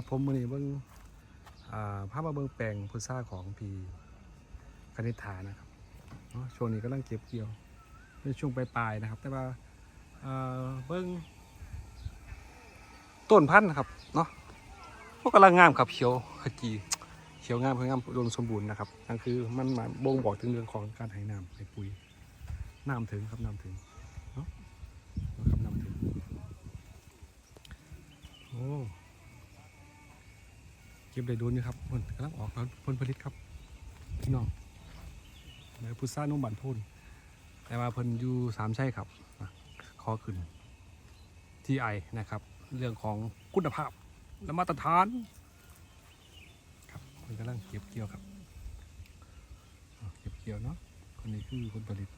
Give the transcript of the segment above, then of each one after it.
ครับผมมือนี้เบิ้งภาพมาเบิ้งแปลงพุทราของพีคณิฐานะครับช่วงนี้กำลังเก็บเกี่ยวเป็นช่วงปลายๆนะครับ แต่ว่าเบิ้งต้นพันธุ์ครับเนาะพวกกำลังงามครับเขียวขจีเขียวงามเพื่องามอุดมสมบูรณ์นะครับนั่นคือมันมาบ่งบอกถึงเรื่องของการให้น้ำให้ปุ๋ยน้ำถึงครับน้ำถึงเนาะครับน้ำถึงโอ้ ก็บได้โดนอยู่ครับเพิ่นกำลังออกแล้วผลผลิตครับพี่น้องในพุทรานุ่มบันพูนแต่ว่าเพิ่นอยู่สามใช่ครับอะขอขึ้นที่ไอนะครับ เรื่องของคุณภาพและมาตรฐานครับเพิ่นกำลังเก็บเกี่ยวครับเก็บเกี่ยวเนาะคนนี้คือผลผลิต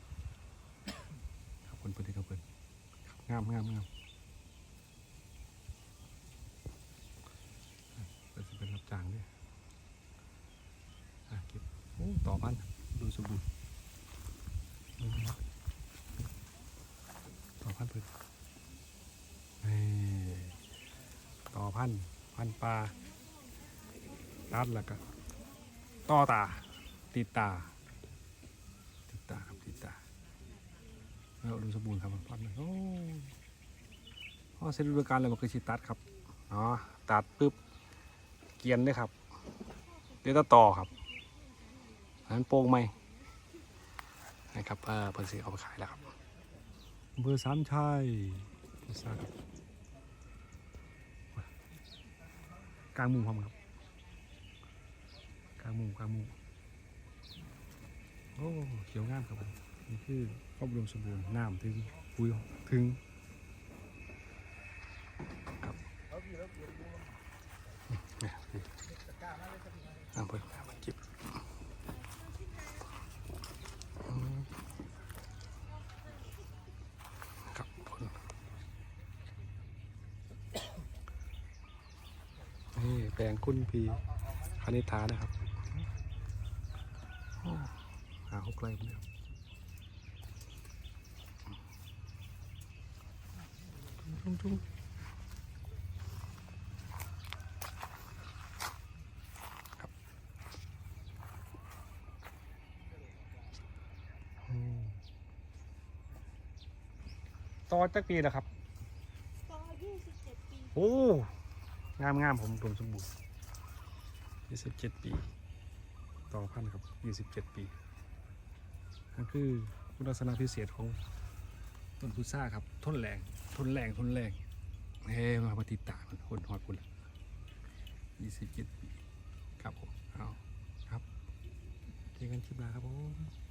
ครับผลผลิตของเพิ่นงามงามงาม ก็จะเป็นรับจ้างด้วยอะเก็บโอ้ ต่อพันธุ์ดูสมบูรณ์ต่อพันธุ์พืชนี่ต่อพันธุ์พันธุ์ปลาตัดแล้วก็ต่อตา ติดตา ติดตาครับติดตาแล้วดูสมบูรณ์ครับพันธุ์โอ้พอเสร็จฤดูกาลแล้วมันคือชิตัดครับอ๋อตัดปุ๊บเกียนด้วยครับ เดี๋ยวจะต่อครับ อันนั้นโป่งไหมนะครับเออเพิ่นสิเอาไปขายแล้วครับเบอร์สามชัยพิซซ่าครับกลางมุมพร้อมครับกลางมุมกลางมุมโอ้เขียวงามครับผมนี่คือครอบรวมสมบูรณ์น้ำถึงปุ๋ยถึงครับเนี่ยนี่อะเปิดมาจิบอืมครับผล นี่แปลงคุณพีคณิธานะครับโอ้หาหกไร่ผมเดียวทุ่งทุ่งอืมต่อจักปีนะครับก็27ปี โอ้ งามงามผมรวมสมบูรณ์ยี่สิบเจ็ดปี ต่อพันครับยี่สิบเจ็ดปีนั่นคือคุณลักษณะพิเศษของต้นพุทราครับทนแรงทนแรงทนแรงเฮ้มาปฏิดตามันคนหอดคุณยี่สิบเจ็ดปี ครับผม เอาครับเจอกันคลิปหน้าครับผม